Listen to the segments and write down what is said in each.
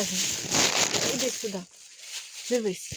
грязно. Іди сюди. Дивись.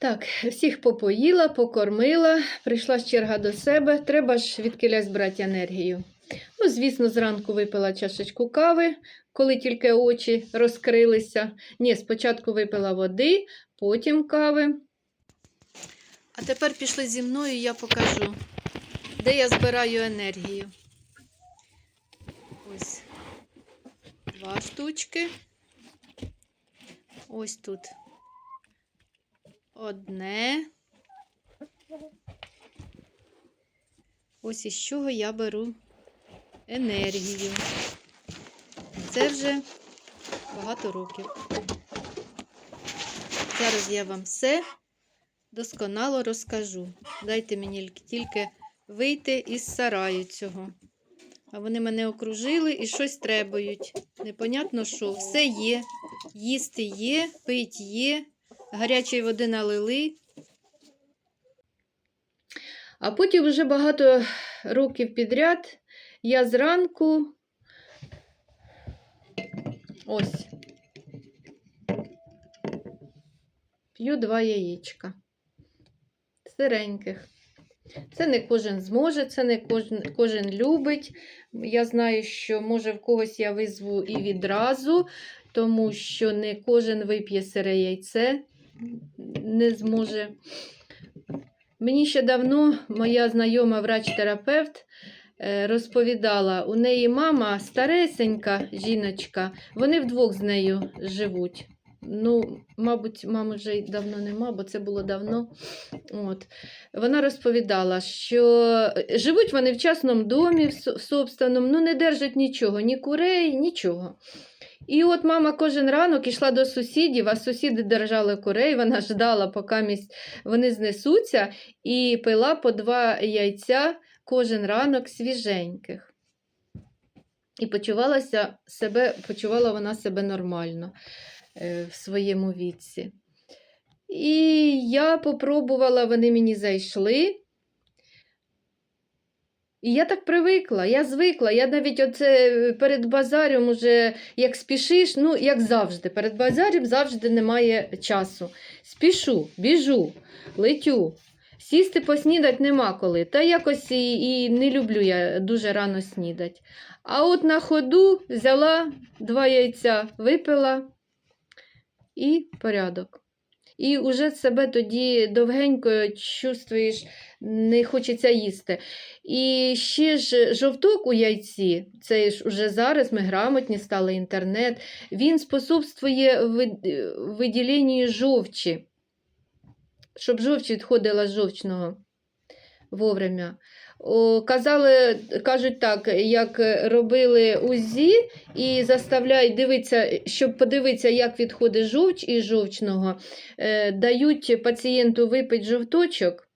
Так, всіх попоїла, покормила, прийшла черга до себе. Треба ж відкилясь брати енергію. Ну, звісно, зранку випила чашечку кави, коли тільки очі розкрилися. Ні, спочатку випила води, потім кави. А тепер пішли зі мною, я покажу, де я збираю енергію. Ось два штучки. Ось тут одне. Ось із чого я беру енергію. Це вже багато років. Зараз я вам все досконало розкажу. Дайте мені тільки вийти із сараю цього. А вони мене окружили і щось требують. Непонятно що. Все є. Їсти є, пить є, гарячої води налили. А потім вже багато років підряд я зранку ось п'ю два яєчка сиреньких. Це не кожен зможе, це не кожен, кожен любить. Я знаю, що може в когось я визву і відразу, тому що не кожен вип'є сире яйце, не зможе. Мені ще давно моя знайома врач-терапевт е, розповідала, у неї мама старесенька жіночка, вони вдвох з нею живуть. Ну, мабуть, мами вже й давно нема, бо це було давно. От. Вона розповідала, що живуть вони в частному домі, в собственному, ну не держать нічого, ні курей, нічого. І от мама кожен ранок йшла до сусідів, а сусіди держали курей, вона ждала, поки вони знесуться, і пила по два яйця кожен ранок свіженьких. І почувалася себе, почувала вона себе нормально е, в своєму віці. І я попробувала, вони мені зайшли. І я так привикла, я звикла. Я навіть оце е, перед базарем уже як спішиш, ну, як завжди, перед базарем завжди немає часу. Спішу, біжу, летю. Сісти поснідати нема коли. Та якось і, і не люблю я дуже рано снідати. А от на ходу взяла два яйця, випила і порядок. І вже себе тоді довгенько чувствуєш, не хочеться їсти. І ще ж жовток у яйці, це ж уже зараз ми грамотні стали інтернет, він способствує виділенню жовчі, щоб жовч відходила з жовчного вовремя. Казали, кажуть так, як робили УЗІ і заставляють дивитися, щоб подивитися, як відходить жовч із жовчного, е, дають пацієнту випити жовточок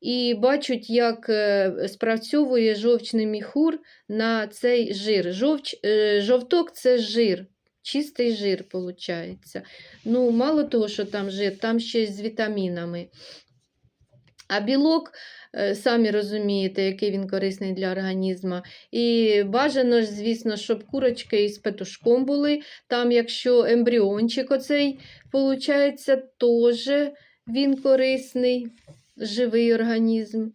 і бачать, як е, спрацьовує жовчний міхур на цей жир. Жовч, е, жовток це жир. Чистий жир, виходить. Ну, мало того, що там жир, там ще з вітамінами. А білок, е, самі розумієте, який він корисний для організму. І бажано звісно, щоб курочки із петушком були. Там, якщо ембріончик оцей, виходить, теж він корисний, живий організм.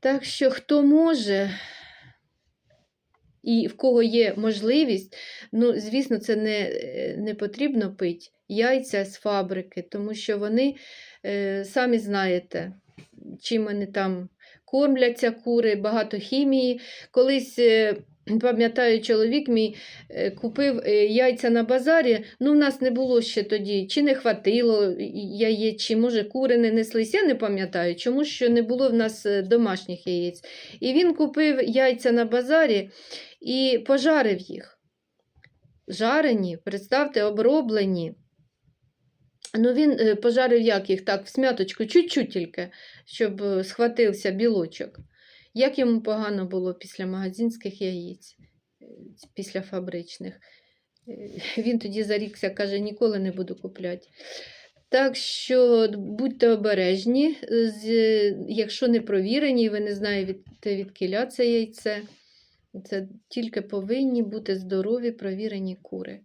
Так що, хто може, і в кого є можливість, ну, звісно, це не, е, не потрібно пити яйця з фабрики, тому що вони, е, самі знаєте, чим вони там кормляться, кури, багато хімії. Колись е, Пам'ятаю, чоловік мій е, купив е, яйця на базарі. Ну, в нас не було ще тоді, чи не хватило яєць, чи може кури не неслись. Я не пам'ятаю, чому що не було в нас домашніх яєць. І він купив яйця на базарі і пожарив їх. Жарені, представте, оброблені. Ну, він е, пожарив як їх так, в смяточку, чуть-чуть тільки, щоб е, схватився білочок. Як йому погано було після магазинських яєць, е, після фабричних. Він тоді зарікся, каже, ніколи не буду купляти. Так що будьте обережні, якщо не провірені, і ви не знаєте, від, від кіля це яйце. Це тільки повинні бути здорові, провірені кури.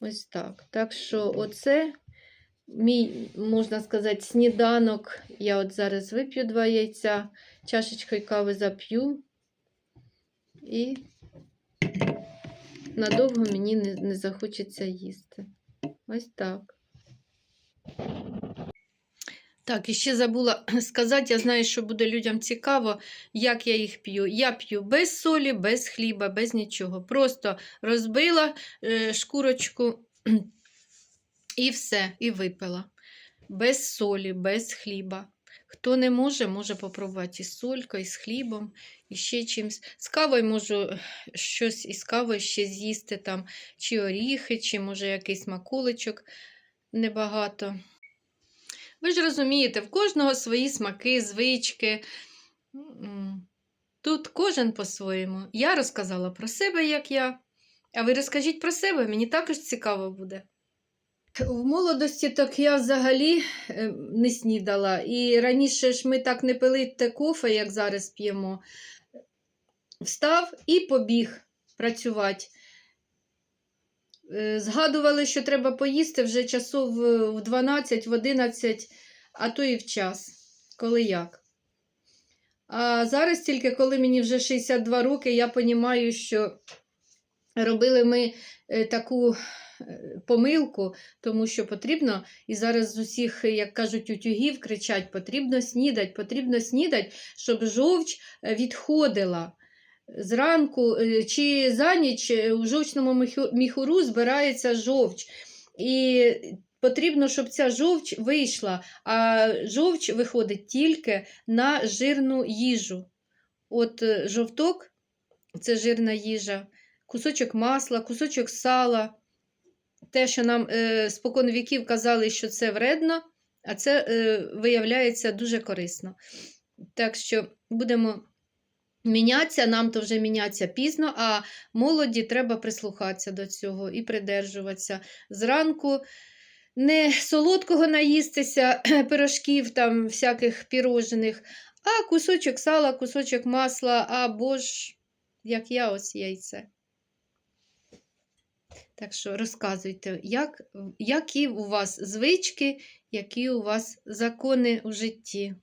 Ось так. Так що оце мій, можна сказати, сніданок. Я от зараз вип'ю два яйця, чашечкою кави зап'ю. І надовго мені не, не захочеться їсти. Ось так. Так, і ще забула сказати, я знаю, що буде людям цікаво, як я їх п'ю. Я п'ю без солі, без хліба, без нічого. Просто розбила е, шкурочку і все, і випила. Без солі, без хліба. Хто не може, може попробувати із солькою, і з хлібом, і ще чимось. З кавою можу е, щось із кавою ще з'їсти, там, чи оріхи, чи може якийсь макуличок небагато. Ви ж розумієте, в кожного свої смаки, звички. Тут кожен по-своєму. Я розказала про себе, як я. А ви розкажіть про себе, мені також цікаво буде. В молодості так я взагалі е, не снідала. І раніше ж ми так не пили те кофе, як зараз п'ємо. Встав і побіг працювати. Е, Згадували, що треба поїсти вже часов в в 12, в 11, а то і в час, коли як. А зараз тільки, коли мені вже 62 роки, я розумію, що робили ми е, таку е, помилку, тому що потрібно, і зараз з усіх, як кажуть, утюгів кричать, потрібно снідати, потрібно снідати, щоб жовч е, відходила. Зранку чи за ніч у жовчному міху- міхуру збирається жовч. І потрібно, щоб ця жовч вийшла, а жовч виходить тільки на жирну їжу. От жовток це жирна їжа, кусочок масла, кусочок сала. Те, що нам е, спокон віків казали, що це вредно, а це е, виявляється дуже корисно. Так що будемо мінятися, нам то вже мінятися пізно, а молоді треба прислухатися до цього і придержуватися. Зранку не солодкого наїстися, пирожків, там, всяких пірожених, а кусочок сала, кусочок масла, або ж, як я, ось яйце. Так що розказуйте, як, які у вас звички, які у вас закони у житті.